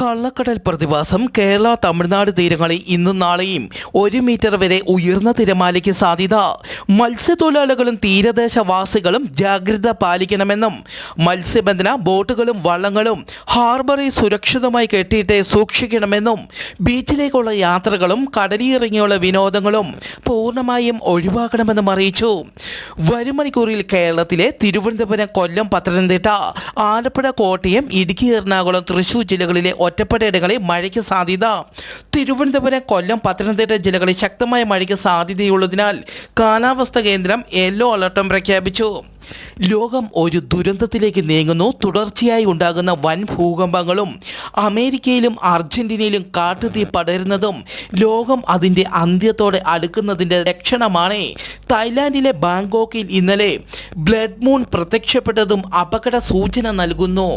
കള്ളക്കടൽ പ്രതിഭാസം കേരള തമിഴ്നാട് തീരങ്ങളിൽ ഇന്നും നാളെയും ഒരു മീറ്റർ വരെ ഉയർന്ന തിരമാലയ്ക്ക് സാധ്യത. മത്സ്യത്തൊഴിലാളികളും തീരദേശവാസികളും ജാഗ്രത പാലിക്കണമെന്നും മത്സ്യബന്ധന ബോട്ടുകളും വള്ളങ്ങളും ഹാർബറിൽ സുരക്ഷിതമായി കെട്ടിയിട്ട് സൂക്ഷിക്കണമെന്നും ബീച്ചിലേക്കുള്ള യാത്രകളും കടലിറങ്ങിയുള്ള വിനോദങ്ങളും പൂർണമായും ഒഴിവാക്കണമെന്നും അറിയിച്ചു. വരും മണിക്കൂറിൽ കേരളത്തിലെ തിരുവനന്തപുരം കൊല്ലം പത്തനംതിട്ട ആലപ്പുഴ കോട്ടയം ഇടുക്കി എറണാകുളം തൃശൂർ ജില്ലകളിലെ ഒറ്റപ്പെട്ടയിടങ്ങളിൽ മഴയ്ക്ക് സാധ്യത. തിരുവനന്തപുരം കൊല്ലം പത്തനംതിട്ട ജില്ലകളിൽ ശക്തമായ മഴയ്ക്ക് സാധ്യതയുള്ളതിനാൽ കാലാവസ്ഥാ കേന്ദ്രം യെല്ലോ അലർട്ടും പ്രഖ്യാപിച്ചു. ലോകം ഒരു ദുരന്തത്തിലേക്ക് നീങ്ങുന്നു. തുടർച്ചയായി ഉണ്ടാകുന്ന വൻ ഭൂകമ്പങ്ങളും അമേരിക്കയിലും അർജന്റീനയിലും കാട്ടുതീ പടരുന്നതും ലോകം അതിന്റെ അന്ത്യത്തോടെ അടുക്കുന്നതിന്റെ ലക്ഷണമാണ്. തായ്ലാൻഡിലെ ബാങ്കോക്കിൽ ഇന്നലെ ബ്ലഡ് മൂൺ പ്രത്യക്ഷപ്പെട്ടതും അപകട സൂചന നൽകുന്നു.